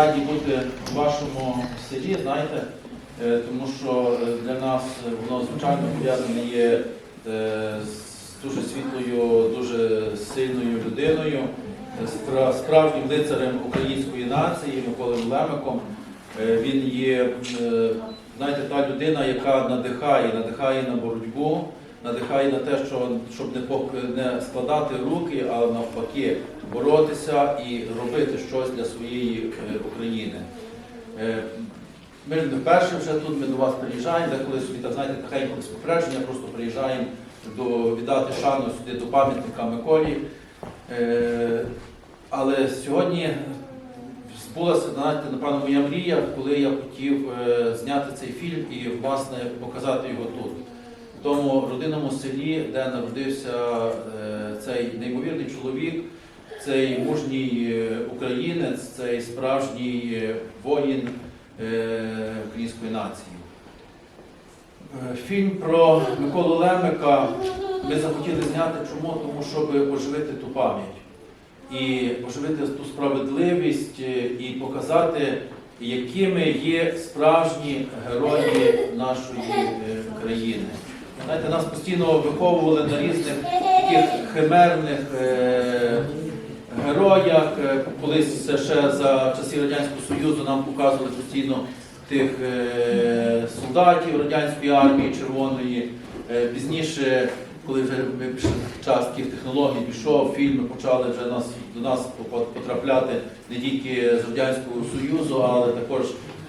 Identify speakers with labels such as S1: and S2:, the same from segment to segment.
S1: раді бути в вашому селі, знаєте, е, тому що е, для нас воно звичайно пов'язане є е, з дуже світлою, дуже сильною людиною, справжнім лицарем української нації Миколою Лемиком. Він є, знаєте, та людина, яка надихає, надихає на боротьбу, надихає на те, що щоб не складати руки, а навпаки боротися і робити щось для своєї е, України. Е, Ми не вперше вже тут, ми до вас приїжджаємо, деколи собі так знаєте, тихенько без попередження, просто приїжджаємо до, віддати шану сюди до пам'ятника Миколі. Е, Але сьогодні збулася, знаєте, напевно, моя мрія, коли я хотів зняти цей фільм і, власне, показати його тут. В тому родинному селі, де народився цей неймовірний чоловік, цей мужній е, українець, цей справжній е, воїн е, української нації. Фільм про Миколу Лемика ми захотіли зняти чому? Тому щоб оживити ту пам'ять і оживити ту справедливість і показати, якими є справжні герої нашої країни. Знаєте, нас постійно виховували на різних таких химерних героях. Е, Колись ще за часів Радянського Союзу нам показували постійно тих е, солдатів радянської армії червоної. Е, Пізніше, коли вже час таких технологій пішов, фільми почали вже нас до нас потрапляти не тільки з Радянського Союзу, але також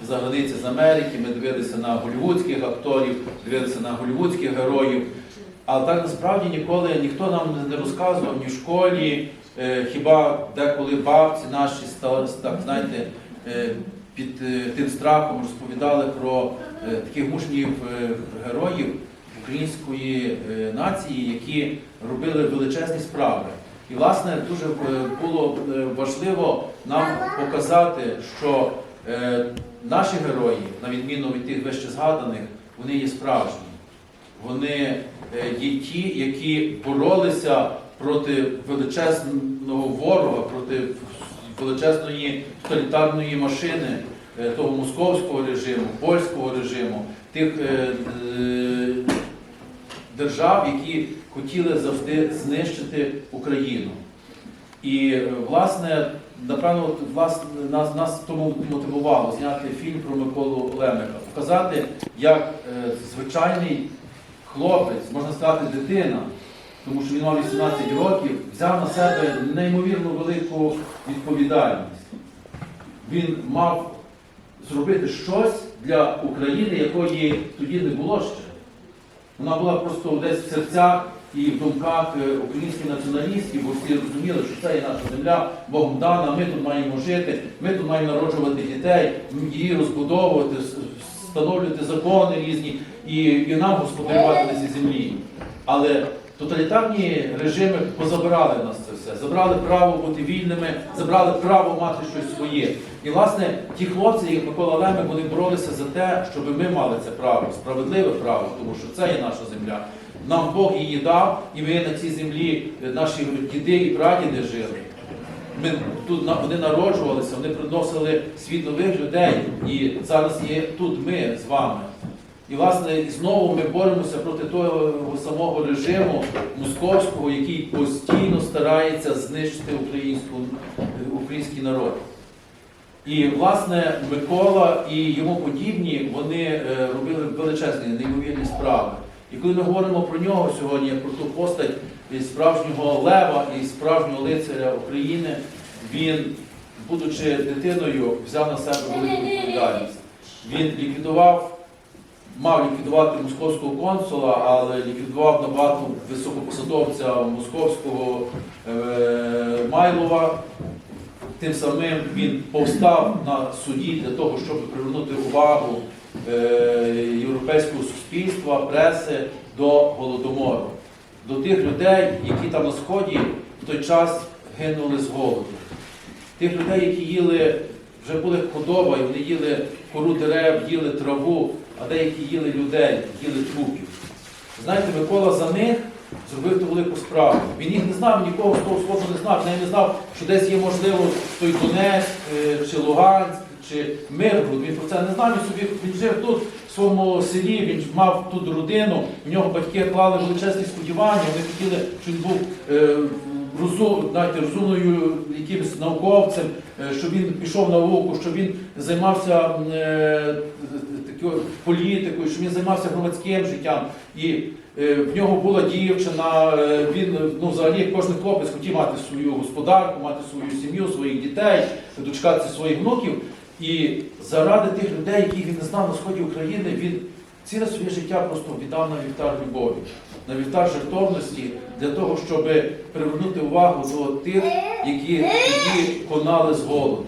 S1: за границі з Америки. Ми дивилися на голівудських акторів, дивилися на голівудських героїв. Але так насправді ніколи ніхто нам не розказував ні в школі, хіба деколи бабці наші так, знаєте, е, під е, тим страхом розповідали про е, таких мужніх е, героїв української е, нації, які робили величезні справи. І, власне, дуже е, було е, важливо нам показати, що е, наші герої, на відміну від тих вище згаданих, вони є справжні. Вони е, є ті, які боролися проти величезного ворога, проти величезної тоталітарної машини е, того московського режиму, польського режиму, тих е, е, держав, які хотіли завжди знищити Україну. І власне, напевно, власне, нас, нас тому мотивувало зняти фільм про Миколу Лемика, показати, як е, звичайний хлопець, можна сказати, дитина, тому що він мав 18 років, взяв на себе неймовірно велику відповідальність. Він мав зробити щось для України, якої тоді не було ще. Вона була просто десь в серцях і в думках е, українських націоналістів, бо всі розуміли, що це є наша земля, Богом дана, ми тут маємо жити, ми тут маємо народжувати дітей, її розбудовувати, встановлювати закони різні і, і нам господарювати на цій землі. Але тоталітарні режими позабирали нас це все, забрали право бути вільними, забрали право мати щось своє. І власне ті хлопці, як Микола Лемик, вони боролися за те, щоб ми мали це право, справедливе право, тому що це є наша земля. Нам Бог її дав, і ми на цій землі, наші діди і прадіди жили. Ми тут вони народжувалися, вони приносили світ нових людей, і зараз є тут ми з вами. І власне знову ми боремося проти того самого режиму московського, який постійно старається знищити український народ. І власне Микола і йому подібні вони е, робили величезні неймовірні справи. І коли ми говоримо про нього сьогодні, про ту постать справжнього лева і справжнього лицаря України, він, будучи дитиною, взяв на себе велику відповідальність. Він ліквідував, мав ліквідувати московського консула, але ліквідував набагато високопосадовця московського е, Майлова. Тим самим він повстав на суді для того, щоб привернути увагу е, європейського суспільства, преси до голодомору, до тих людей, які там на сході в той час гинули з голоду. Тих людей, які їли, вже були худоба, і вони їли кору дерев, їли траву, а деякі їли людей, їли трупів. Знаєте, Микола за них зробив ту велику справу. Він їх не знав, нікого з того сходу не знав. Навіть не знав, що десь є можливо той Донецьк, е, чи Луганськ, чи Миргород. Він про це не знав. Він собі він жив тут, в своєму селі, він мав тут родину. В нього батьки клали величезні сподівання. Вони хотіли, щоб він був е, розум, знаєте, розумною якимось науковцем, е, щоб він пішов науку, щоб він займався е, політикою, щоб він займався громадським життям. І е, в нього була дівчина, е, він ну, взагалі кожен хлопець хотів мати свою господарку, мати свою сім'ю, своїх дітей, дочекатися своїх внуків. І заради тих людей, яких він не знав на сході України, він ціле своє життя просто віддав на вівтар любові, на вівтар жертовності для того, щоб привернути увагу до тих, які, які конали з голоду.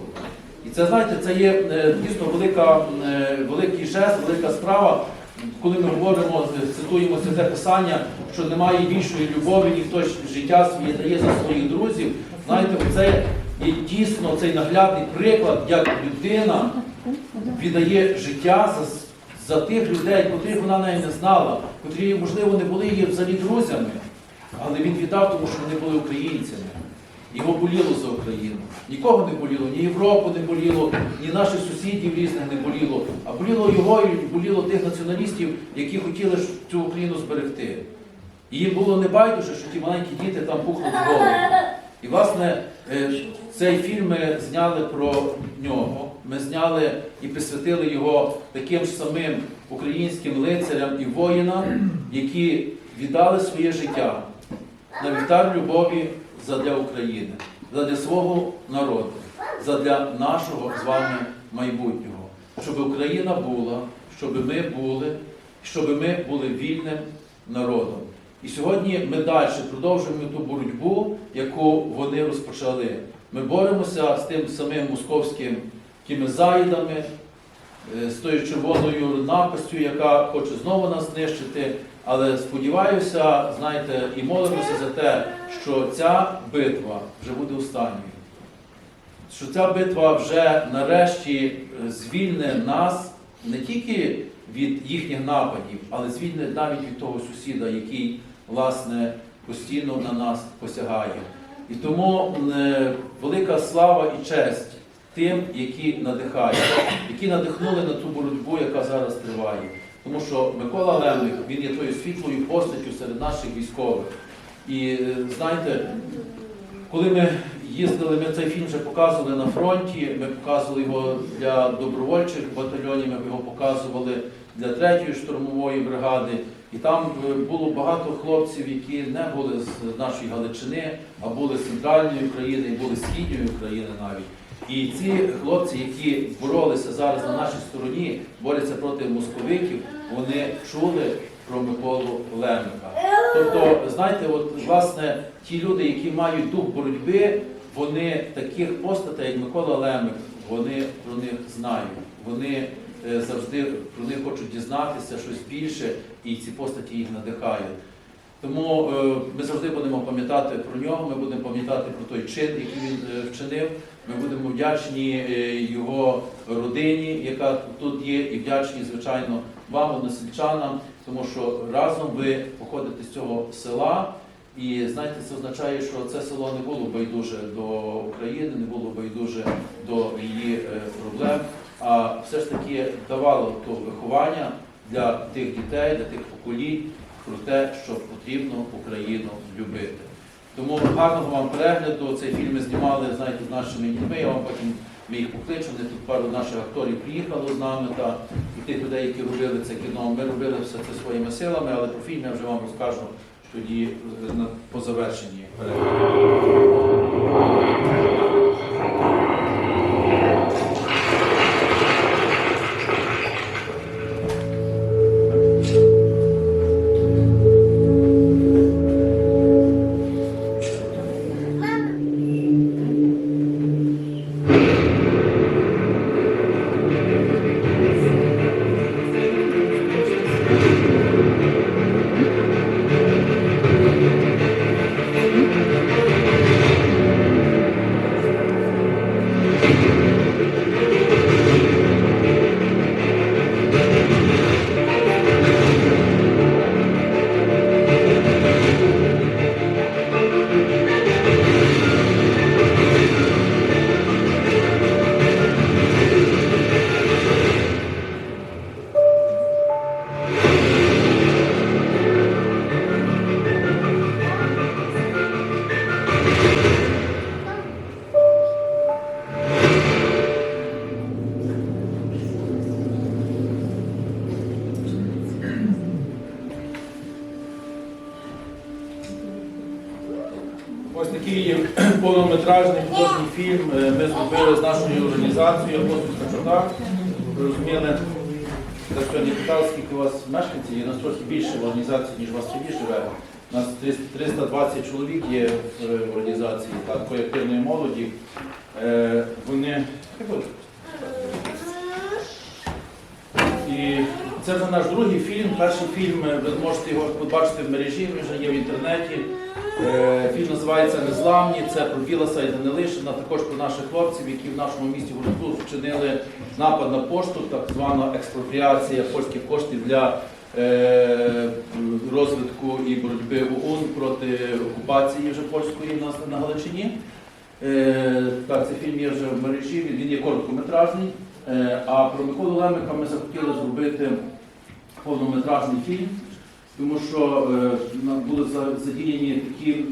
S1: І це, знаєте, це є е, дійсно велика, е, великий жест, велика справа. Коли ми говоримо, цитуємо святе писання, що немає більшої любові, ніхто життя своє дає за своїх друзів. Знаєте, це є дійсно цей наглядний приклад, як людина віддає життя за, за тих людей, котрих вона навіть не знала, котрі, можливо, не були її взагалі друзями, але він віддав, тому що вони були українцями. Його боліло за Україну. Нікого не боліло, ні Європу не боліло, ні наших сусідів різних не боліло, а боліло його і боліло тих націоналістів, які хотіли цю Україну зберегти. І їм було не байдуже, що ті маленькі діти там пухнуть з голоду. І, власне, е, цей фільм ми зняли про нього. Ми зняли і присвятили його таким ж самим українським лицарям і воїнам, які віддали своє життя на вівтар любові задля України, задля свого народу, задля нашого з вами майбутнього, щоб Україна була, щоб ми були, щоб ми були вільним народом. І сьогодні ми далі продовжуємо ту боротьбу, яку вони розпочали. Ми боремося з тим самим московським заїдами, е, з тою червоною напастю, яка хоче знову нас знищити. Але сподіваюся, знаєте, і молимося за те, що ця битва вже буде останньою. Що ця битва вже нарешті е, звільне нас не тільки від їхніх нападів, але звільне навіть від того сусіда, який, власне, постійно на нас посягає. І тому е, велика слава і честь тим, які надихають, які надихнули на ту боротьбу, яка зараз триває. Тому що Микола Лемник, він є тою світлою постаттю серед наших військових. І е, знаєте, коли ми їздили, ми цей фільм вже показували на фронті, ми показували його для добровольчих батальйонів, ми його показували для третьої штурмової бригади. І там е, було багато хлопців, які не були з нашої Галичини, а були з центральної України, і були з східної України навіть. І ці хлопці, які боролися зараз на нашій стороні, борються проти московиків, вони чули про Миколу Лемика. Тобто, знаєте, от власне ті люди, які мають дух боротьби, вони таких постатей, як Микола Лемик, вони про них знають. Вони е, завжди про них хочуть дізнатися щось більше, і ці постаті їх надихають. Тому е, ми завжди будемо пам'ятати про нього, ми будемо пам'ятати про той чин, який він е, вчинив. Ми будемо вдячні е, його родині, яка тут є, і вдячні, звичайно, вам, односельчанам, тому що разом ви походите з цього села. І знаєте, це означає, що це село не було байдуже до України, не було байдуже до її е, проблем, а все ж таки давало то виховання для тих дітей, для тих поколінь про те, що потрібно Україну любити. Тому гарного вам перегляду. Цей фільм ми знімали, знаєте, з нашими дітьми. Я вам потім ми їх покличемо. Тут пару наших акторів приїхало з нами та і тих людей, які робили це кіно. Ми робили все це своїми силами, але про фільм я вже вам розкажу тоді е, по завершенні перегляду. Фільм е, ми зробили з нашою організацією Апостольська Чорта. Ви розуміли, я сьогодні питав, скільки у вас мешканців, є у нас трохи більше в організації, ніж у вас тоді живе. У нас 320 чоловік є в е, організації такої активної молоді. Е, Вони і це вже наш другий фільм. Перший фільм, ви зможете його побачити в мережі, він вже є в інтернеті. Е, Фільм називається Незламні. Це про Біласа і Данилишина, також про наших хлопців, які в нашому місті Гурту вчинили напад на пошту, так звана експропріація польських коштів для е, розвитку і боротьби ОУН проти окупації вже польської нас на Галичині. Е, Так, цей фільм є вже в мережі, він- є короткометражний. А про Миколу Лемика ми захотіли зробити повнометражний фільм, тому що е, були за- задіяні такі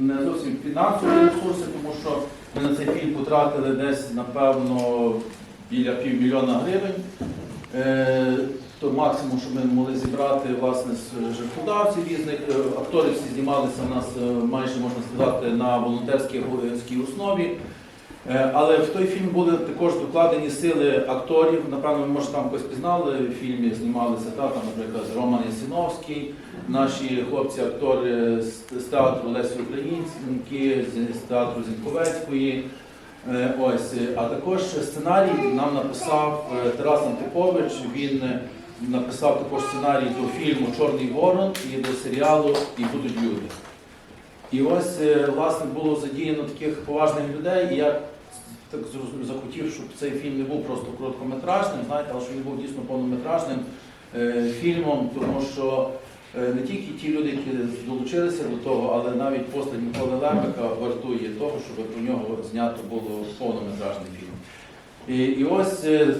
S1: не зовсім фінансові ресурси, тому що ми на цей фільм потратили десь, напевно, біля півмільйона гривень. Е, То максимум, що ми могли зібрати власне з жертводавців різних. Е, Актори всі знімалися у нас е, майже можна сказати на волонтерській основі. Е, Але в той фільм були також докладені сили акторів. Напевно, ви може там когось пізнали. В фільмі знімалися та, там, наприклад, Роман Ясиновський, наші хлопці-актори з, театру Лесі Українські, з, театру Зінковецької. Е, Ось, е, а також сценарій нам написав Тарас Антипович. Він написав також сценарій до фільму Чорний Ворон і до серіалу І будуть люди. І ось власне було задіяно таких поважних людей, і я так захотів, щоб цей фільм не був просто короткометражним, знаєте, але щоб він був дійсно повнометражним е, фільмом, тому що е, не тільки ті люди, які долучилися до того, але навіть постать Миколи Лемика вартує того, щоб про нього знято було повнометражний фільм. І, і ось е,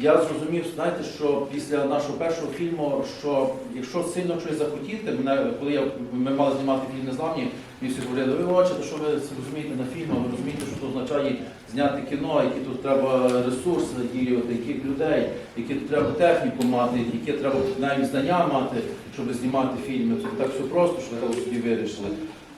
S1: я зрозумів, знаєте, що після нашого першого фільму, що якщо сильно щось захотіти, мене, коли я, ми мали знімати фільм Незламні, мені всі говорили, ви бачите, що ви розумієте на фільмах, ви розумієте, що це означає зняти кіно, які тут треба ресурси задіювати, яких людей, які тут треба техніку мати, які треба навіть знання мати, щоб знімати фільми. Це так все просто, що ви собі вирішили.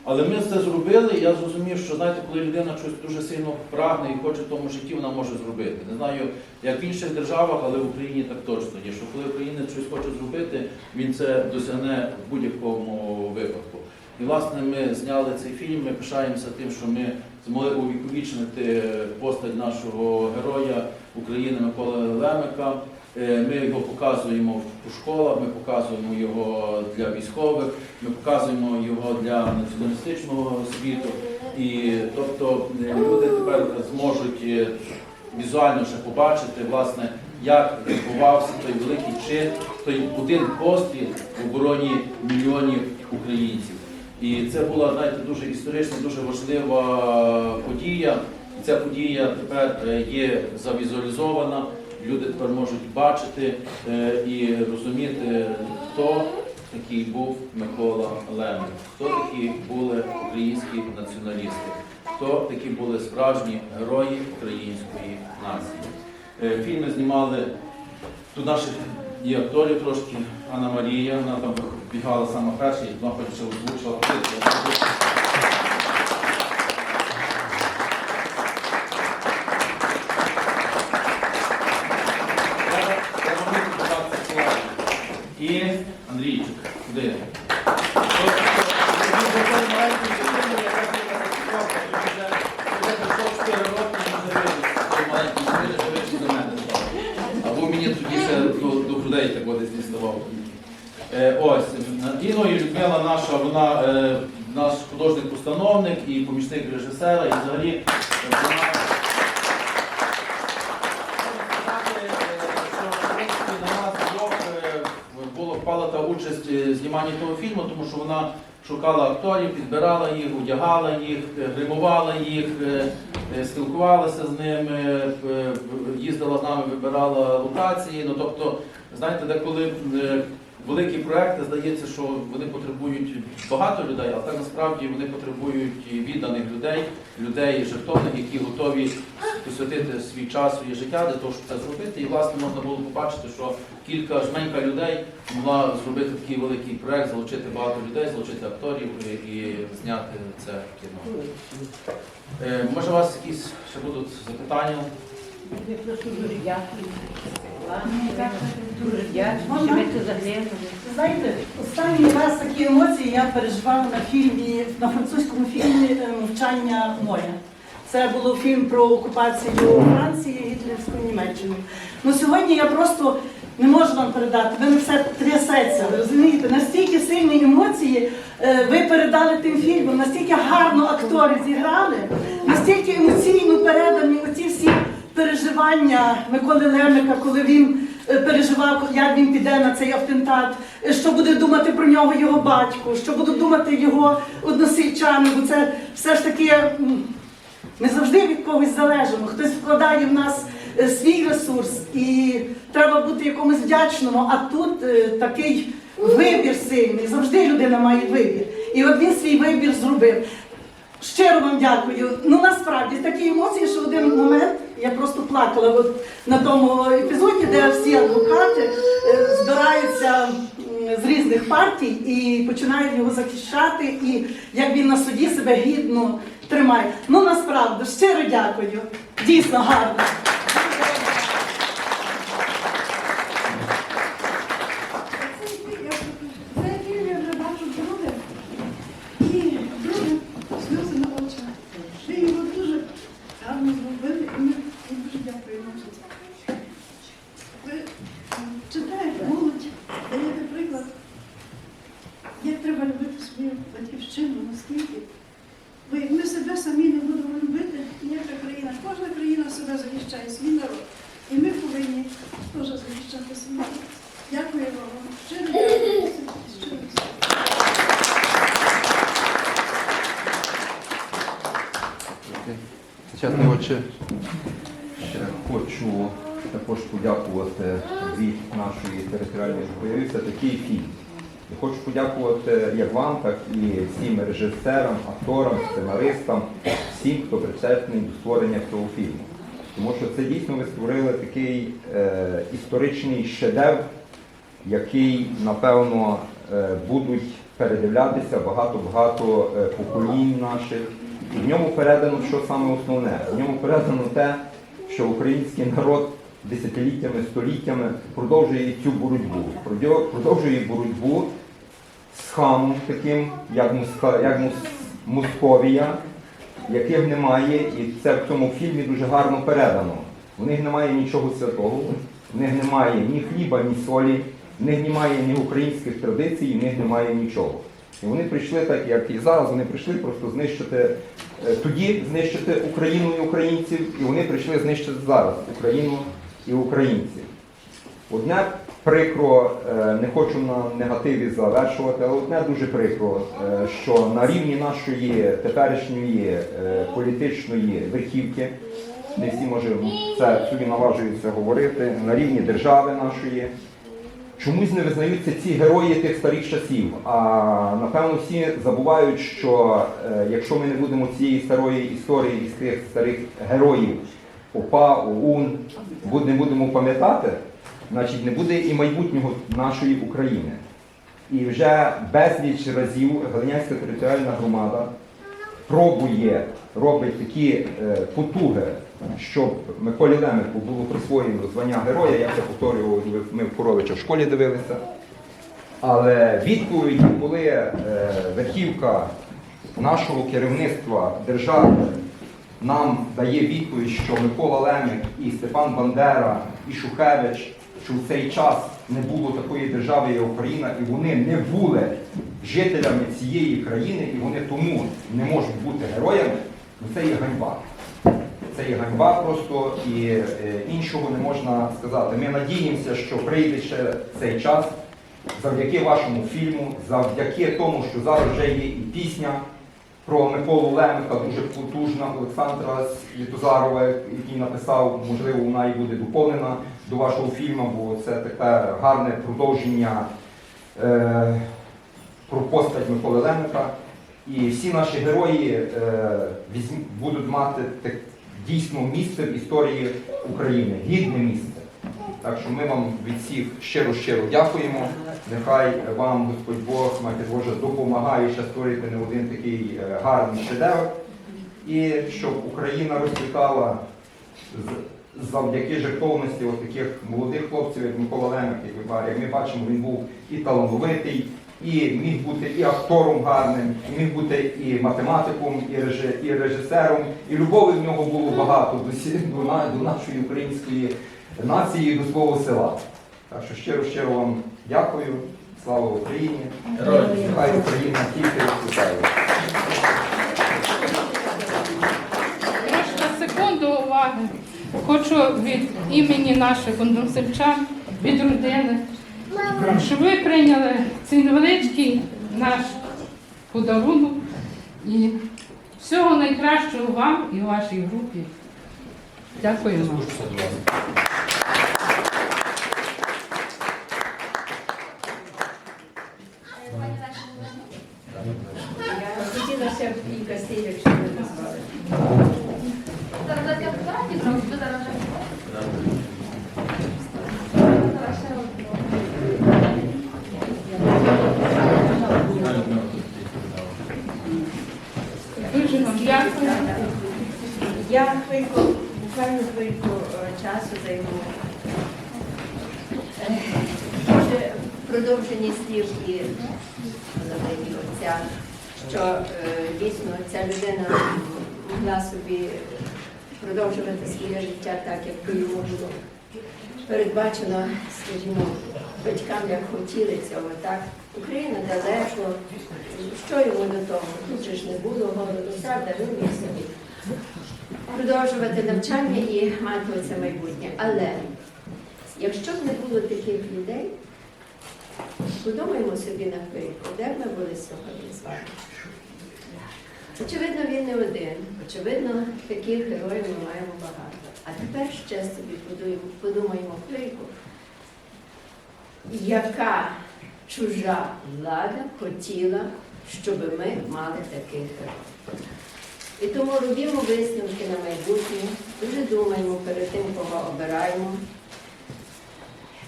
S1: Але ми це зробили, і я зрозумів, що знаєте, коли людина щось дуже сильно прагне і хоче в тому житті, вона може зробити. Не знаю, як в інших державах, але в Україні так точно є. Що коли українець щось хоче зробити, він це досягне в будь-якому випадку. І власне ми зняли цей фільм. Ми пишаємося тим, що ми змогли увіковічнити постать нашого героя України Миколи Лемика. Е, Ми його показуємо у школах, ми показуємо його для військових, ми показуємо його для націоналістичного світу. І тобто е, люди тепер зможуть е, візуально ще побачити, власне, як відбувався той великий чин, той один постріл в обороні мільйонів українців. І це була знаєте, дуже історична, дуже важлива подія. І ця подія тепер е, є завізуалізована. Люди тепер можуть бачити е, і розуміти, хто такий був Микола Лемик, хто такі були українські націоналісти, хто такі були справжні герої української нації. Е, Фільми знімали тут наших є акторів трошки. Анна Марія, вона там бігала сама перша, і вона хоч озвучила. І Андрійчик, куди? Або мені тоді ще до, до грудей так от десь діставав. Е, ось, Іною Людмила наша, вона е, наш художник-постановник і помічник режисера, і взагалі е, вона на нас двох е, було впала та участь е, зніманні того фільму, тому що вона шукала акторів, підбирала їх, одягала їх, е, гримувала їх, е, спілкувалася з ними, їздила з нами, вибирала локації. Ну тобто, знаєте, деколи великі проекти здається, що вони потребують багато людей, а так насправді вони потребують і відданих людей, людей жертовних, які готові посвятити свій час, своє життя для того, щоб це зробити. І власне можна було побачити, що кілька жменька людей могла зробити такий великий проект, залучити багато людей, залучити акторів і, і зняти це кіно. Е, може, у вас якісь ще будуть запитання?
S2: Я просто дуже дякую. Дуже дякую, що ви це заглянули.
S3: Знаєте, останній раз такі емоції я переживала на фільмі, на французькому фільмі е, Мовчання моря. Це був фільм про окупацію Франції гітлерською Німеччиною. Ну сьогодні я просто не можу вам передати. Ви мене все трясеться. Ви розумієте? Настільки сильні емоції е, ви передали тим фільмом, настільки гарно актори зіграли, настільки емоційно передані оці всі переживання Миколи Лемика, коли він е, переживав, як він піде на цей автентат, е, що буде думати про нього його батько, що будуть думати його односельчани, бо це все ж таки. Ми завжди від когось залежимо. Хтось вкладає в нас свій ресурс, і треба бути якомусь вдячному. А тут е, такий вибір сильний. Завжди людина має вибір. І от він свій вибір зробив. Щиро вам дякую. Ну насправді такі емоції, що в один момент я просто плакала от на тому епізоді, де всі адвокати е, збираються з різних партій і починають його захищати, і як він на суді себе гідно тримає. Ну насправді щиро дякую. Дійсно гарно.
S4: Цей фільм я вже бачу друге. І друге сльози на очах. Ви його дуже гарно зробили і ми і дуже дякуємо за це. Ви м, читаєте молодь, даєте приклад, як треба любити свою наскільки. Ви, ми себе самі не будемо любити, ніяка країна, кожна країна себе захищає, свій народ. І ми повинні теж захищати свій народ. Дякую вам. Щиро дякую. Щиро
S5: хочу також подякувати від нашої територіальної появився такий фільм. Хочу подякувати як вам, так і всім режисерам, акторам, сценаристам, всім, хто причетний до створення цього фільму. Тому що це дійсно ви створили такий е, історичний шедевр, який, напевно, е, будуть передивлятися багато-багато е, поколінь наших. І в ньому передано що саме основне. В ньому передано те, що український народ десятиліттями, століттями продовжує цю боротьбу. Продовжує боротьбу з хамом таким, як, Моска, як Мос- Московія, яких немає, і це в цьому фільмі дуже гарно передано. В них немає нічого святого, в них немає ні хліба, ні солі, в них немає ні українських традицій, в них немає нічого. І вони прийшли так, як і зараз, вони прийшли просто знищити, е, тоді знищити Україну і українців, і вони прийшли знищити зараз Україну і українців. Одне прикро, е, не хочу на негативі завершувати, але одне дуже прикро, е, що на рівні нашої теперішньої е, політичної верхівки, не всі може це собі наважуються говорити, на рівні держави нашої, чомусь не визнаються ці герої тих старих часів. А напевно всі забувають, що е, якщо ми не будемо цієї старої історії із тих старих героїв ОПА, ОУН, не будемо пам'ятати, значить не буде і майбутнього нашої України. І вже безліч разів Галинянська територіальна громада пробує, робить такі е, потуги, щоб Миколі Лемику було присвоєно звання героя. Я це повторював, ми в Коровича в школі дивилися. Але відповіді, коли е, верхівка нашого керівництва держави нам дає відповідь, що Микола Лемик і Степан Бандера і Шухевич, що в цей час не було такої держави, як Україна, і вони не були жителями цієї країни, і вони тому не можуть бути героями, ну це є ганьба. Це є ганьба просто і е, іншого не можна сказати. Ми надіємося, що прийде ще цей час завдяки вашому фільму, завдяки тому, що зараз вже є і пісня про Миколу Лемика, дуже потужна Олександра Світозарова, який написав, можливо, вона і буде доповнена до вашого фільму, бо це таке гарне продовження е, про постать Миколи Лемика. І всі наші герої е, візьм- будуть мати так, дійсно місце в історії України, гідне місце. Так що ми вам від всіх щиро-щиро дякуємо. Нехай вам Господь Бог, Матір Божа, допомагає ще створити не один такий е, гарний шедевр. І щоб Україна розквітала з- завдяки жертовності от таких молодих хлопців, як Микола Лемик, як ми бачимо, він був і талановитий, і міг бути і актором гарним, і міг бути і математиком, і, реже- і режисером. І любові в нього було багато до, сі- до, на- до нашої української нації, до свого села. Так що щиро щиро вам дякую. Слава Україні! Нехай Україна тільки розквітає.
S6: Секунду уваги. Хочу від імені наших односельчан, від родини, щоб ви прийняли цей невеличкий наш подарунок і всього найкращого вам і вашій групі. Дякую
S2: Я хотіла ще в кілька слів, якщо ви дозволите.
S7: Зараз я фотографії зроблю, ви зараз вже. Зараз ще одну.
S6: Дуже вам дякую.
S2: Я хвильку, буквально хвильку е, часу займу. Е, Може, продовження слів і голови отця, що е, дійсно ця людина могла собі продовжувати своє життя так, як йому було передбачено, скажімо, батькам, як хотіли цього, так? Україна далеко, що йому до того? Тут же ж не було голоду, правда, він собі продовжувати навчання і мати оце майбутнє. Але якщо б не було таких людей, подумаймо собі на хвильку, де б ми були сьогодні з вами. Очевидно, він не один. Очевидно, таких героїв ми маємо багато. А тепер ще собі подумаємо хвильку, яка чужа влада хотіла, щоб ми мали таких героїв. І тому робімо висновки на майбутнє, дуже думаємо перед тим, кого обираємо.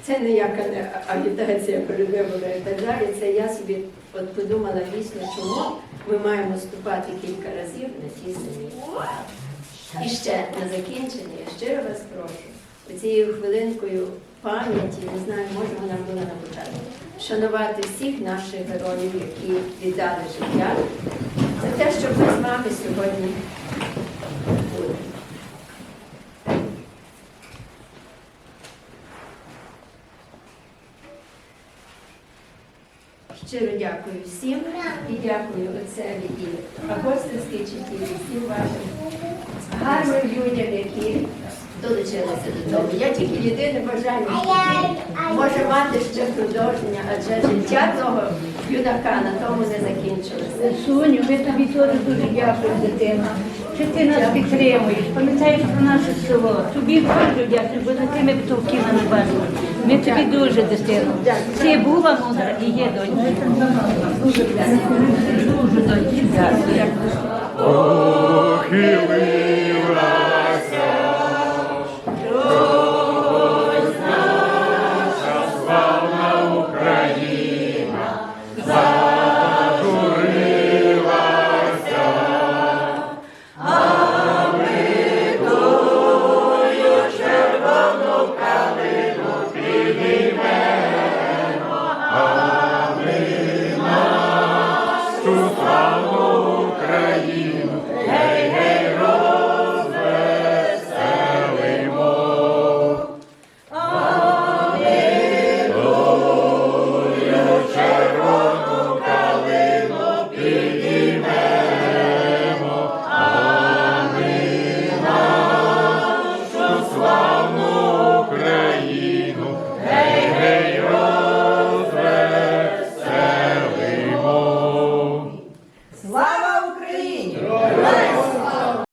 S2: Це ніяка не агітація перед виборами і так далі. Це я собі от подумала дійсно, чому ми маємо ступати кілька разів на ті самі. І ще на закінчення, я щиро вас прошу, оцією хвилинкою пам'яті, не знаю, може вона була на початку, шанувати всіх наших героїв, які віддали життя, за те, що ми з вами сьогодні Щиро дякую всім і дякую отцеві і апостольській читі, всім вашим гарним людям, які долучилися до того. Я тільки єдине бажання що може мати ще продовження, адже життя того юнака на тому не закінчилося. Соню, ми тобі теж дуже дякуємо, дитина. Що ти нас підтримуєш, пам'ятаєш про наше село. Тобі дуже дякую, бо за тими птовками не бачили. Ми тобі дуже дитину. Ти була мудра і є донька. Дуже дякую. Дуже донька. Дякую.